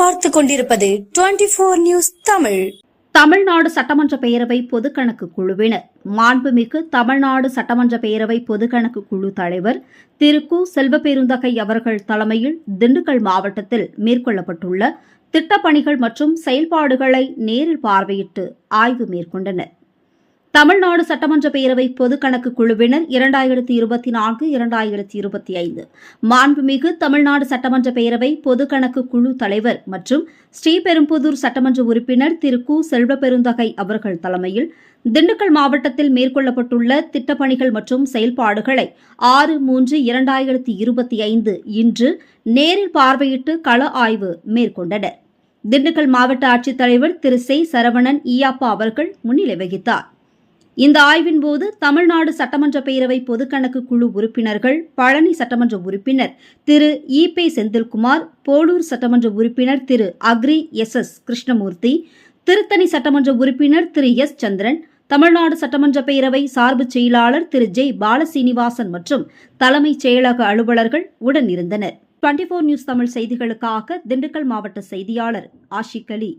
பார்த்து கொண்டிருப்பது twenty four news Tamil. Tamil Nadu சட்டமன்ற பேரவை பொதுக்கணக்கு குழுவினர். மாண்புமிகு தமிழ்நாடு சட்டமன்ற பேரவை பொதுக்கணக்கு குழு தலைவர் திரு கு செல்வபெருந்தகை அவர்கள் தலைமையில் திண்டுக்கல் மாவட்டத்தில் மேற்கொள்ளப்பட்டுள்ள திட்டப்பணிகள் மற்றும் செயல்பாடுகளை நேரில் பார்வையிட்டு ஆய்வு மேற்கொண்டனர். தமிழ்நாடு சட்டமன்ற பேரவை பொதுக்கணக்கு குழுவினர் இரண்டாயிரத்தி இருபத்தி நான்கு இரண்டாயிரத்தி இருபத்தி ஐந்து. மாண்புமிகு தமிழ்நாடு சட்டமன்ற பேரவை பொதுக்கணக்கு குழு தலைவர் மற்றும் ஸ்ரீபெரும்புதூர் சட்டமன்ற உறுப்பினர் திரு. கு. செல்வபெருந்தகை அவர்கள் தலைமையில் திண்டுக்கல் மாவட்டத்தில் மேற்கொள்ளப்பட்டுள்ள திட்டப்பணிகள் மற்றும் செயல்பாடுகளை ஆறு மூன்று இரண்டாயிரத்தி இருபத்தி ஐந்து இன்று நேரில் பார்வையிட்டு கள ஆய்வு மேற்கொண்டனர். திண்டுக்கல் மாவட்ட ஆட்சித்தலைவர் திரு. செ. சரவணன் ஈயாப்பா அவர்கள் முன்னிலை வகித்தார். இந்த ஆய்வின் போது தமிழ்நாடு சட்டமன்ற பேரவை பொதுக்கணக்கு குழு உறுப்பினர்கள் பழனி சட்டமன்ற உறுப்பினர் திரு இ பே செந்தில்குமார் போலூர் சட்டமன்ற உறுப்பினர் திரு அக்ரி எஸ் எஸ் கிருஷ்ணமூர்த்தி திருத்தணி சட்டமன்ற உறுப்பினர் திரு எஸ் சந்திரன் தமிழ்நாடு சட்டமன்ற பேரவை சார்பு செயலாளர் திரு ஜெய் பாலசீனிவாசன் மற்றும் தலைமைச் செயலக அலுவலர்கள் உடன் இருந்தனர் டுவெண்டி நியூஸ் தமிழ் செய்திகளுக்காக திண்டுக்கல் மாவட்ட செய்தியாளர் ஆஷிக் அலி.